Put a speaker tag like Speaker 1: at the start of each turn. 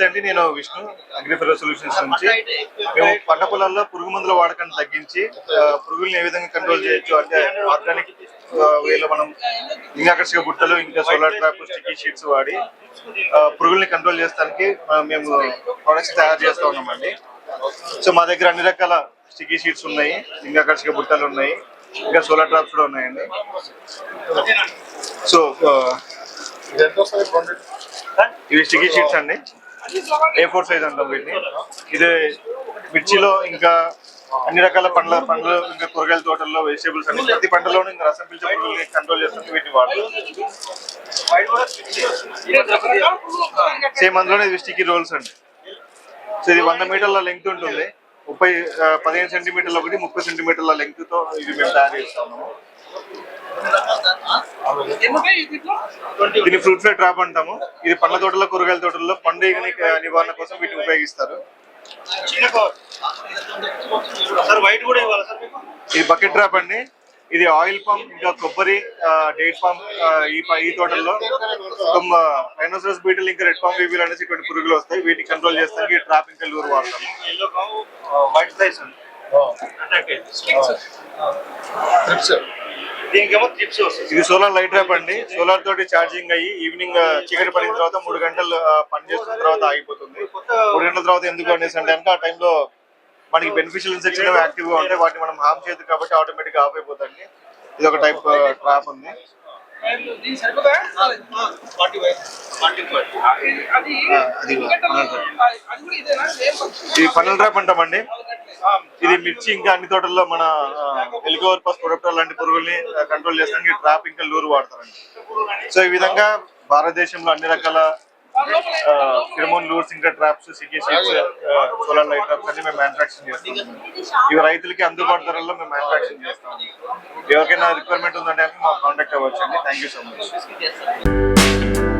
Speaker 1: నమస్తే అండి. నేను విష్ణు అగ్రిఫెరో సొల్యూషన్స్ నుంచి. మేము పంట పొలాల్లో పురుగు మందుల వాడకాన్ని తగ్గించి పురుగుల్ని ఏ విధంగా కంట్రోల్ చేయొచ్చు అంటే ఆర్గానిక్ వేలో మనం లింగాకర్షక బుట్టలు ఇంకా సోలార్ ట్రాప్ స్టిక్కీ షీట్స్ వాడి పురుగుల్ని కంట్రోల్ చేస్తానికి మేము ప్రొడక్ట్స్ తయారు చేస్తూ ఉన్నామండి. సో మా దగ్గర అన్ని రకాల స్టిక్కీ షీట్స్ ఉన్నాయి లింగాకర్షక బుట్టలు ఉన్నాయి ఇంకా సోలార్ ట్రాప్స్ కూడా ఉన్నాయండి. సో ఇవి స్టిక్కీ షీట్స్ అండి. ఏ ఫోర్ సైజ్ అంటాం వీటిని. ఇది మిర్చిలో ఇంకా అన్ని రకాల పండ్ల పండ్లు ఇంకా కూరగాయల తోటల్లో వెజిటేబుల్స్ అన్ని. ప్రతి పంటలోనూ ఇంకా రసం పిలిచే పురుగుల్ని కంట్రోల్ చేస్తుంది వీటిని వాడతాం సేమ్ అందులోనే ఇవి స్టిక్కీ రోల్స్ అండి. సో ఇది వంద మీటర్ల లెంగ్త్ ఉంటుంది. ముప్పై పదిహేను సెంటీమీటర్ల ఒకటి ముప్పై సెంటీమీటర్ల లెంగ్త్తో ఇది మేము తయారు చేస్తాము. దీన్ని ఫ్రూట్ ఫ్లై ట్రాప్ అంటాము. ఇది పండ్ల తోటల్లో కూరగాయల తోటల్లో పండుగని నివారణ కోసం వీటిని ఉపయోగిస్తారు.
Speaker 2: సార్ వైట్ కూడా ఇవ్వాలి సార్ మీకు?
Speaker 1: ఇది బకెట్ ట్రాప్ అండి. ఇది ఆయిల్ పంప్ ఇంకా కొబ్బరి డేట్ పంప్ ఈ ఈ తోటల్లో. రైనోసరస్ బీటల్ ఇంకా రెడ్ పంప్ బీబీలు అనేసి ఇటువంటి పురుగులు వస్తాయి. వీటిని కంట్రోల్ చేస్తానికి ఈ ట్రాప్ ఇంకా లూరు
Speaker 2: కావు వైట్ సైజ్ అండి. అటాక్ దీనికేమో టిప్స్ వస్తాయి
Speaker 1: ఇది సోలార్ లైట్ ట్రాప్ అండి. సోలార్ తోటి ఛార్జింగ్ అయ్యి ఈవినింగ్ చీకటి పడిన తర్వాత మూడు గంటలు పని చేస్తున్న తర్వాత ఆగిపోతుంది. మూడు గంటల తర్వాత ఎందుకు అనేసి అంటే కనుక ఆ టైంలో మనకి బెనిఫిషియల్ ఇన్సెక్షన్ యాక్టివ్గా ఉంటాయి వాటిని మనం హామ్ చేయదు కాబట్టి ఆటోమేటిక్ ఆఫ్ అయిపోతుంది ఇది ఒక టైప్ ట్రాప్ ఉంది. అది ఇది ఫనల్ ట్రాప్ అంటామండి. ఇది మిర్చి ఇంకా అన్ని తోటల్లో మన ఎలికోవర్పస్ ప్రొడక్టర్ లాంటి పురుగుల్ని కంట్రోల్ చేస్తానికి ఈ ట్రాప్ ఇంకా లూరు వాడతారండి. సో ఈ విధంగా భారతదేశంలో అన్ని రకాల క్రిమోన్ లూర్స్ ఇంకా traps sticky sheets solar light traps అన్ని మేము మ్యానుఫాక్చరింగ్ చేస్తాం ఇవి రైతులకి అందుబాటు ధరల్లో మేము మ్యానుఫాక్చరింగ్ చేస్తాం ఎవరికైనా రిక్వైర్మెంట్ ఉందంటే మాకు కాంటాక్ట్ అవ్వచ్చు అండి థ్యాంక్ యూ సో మచ్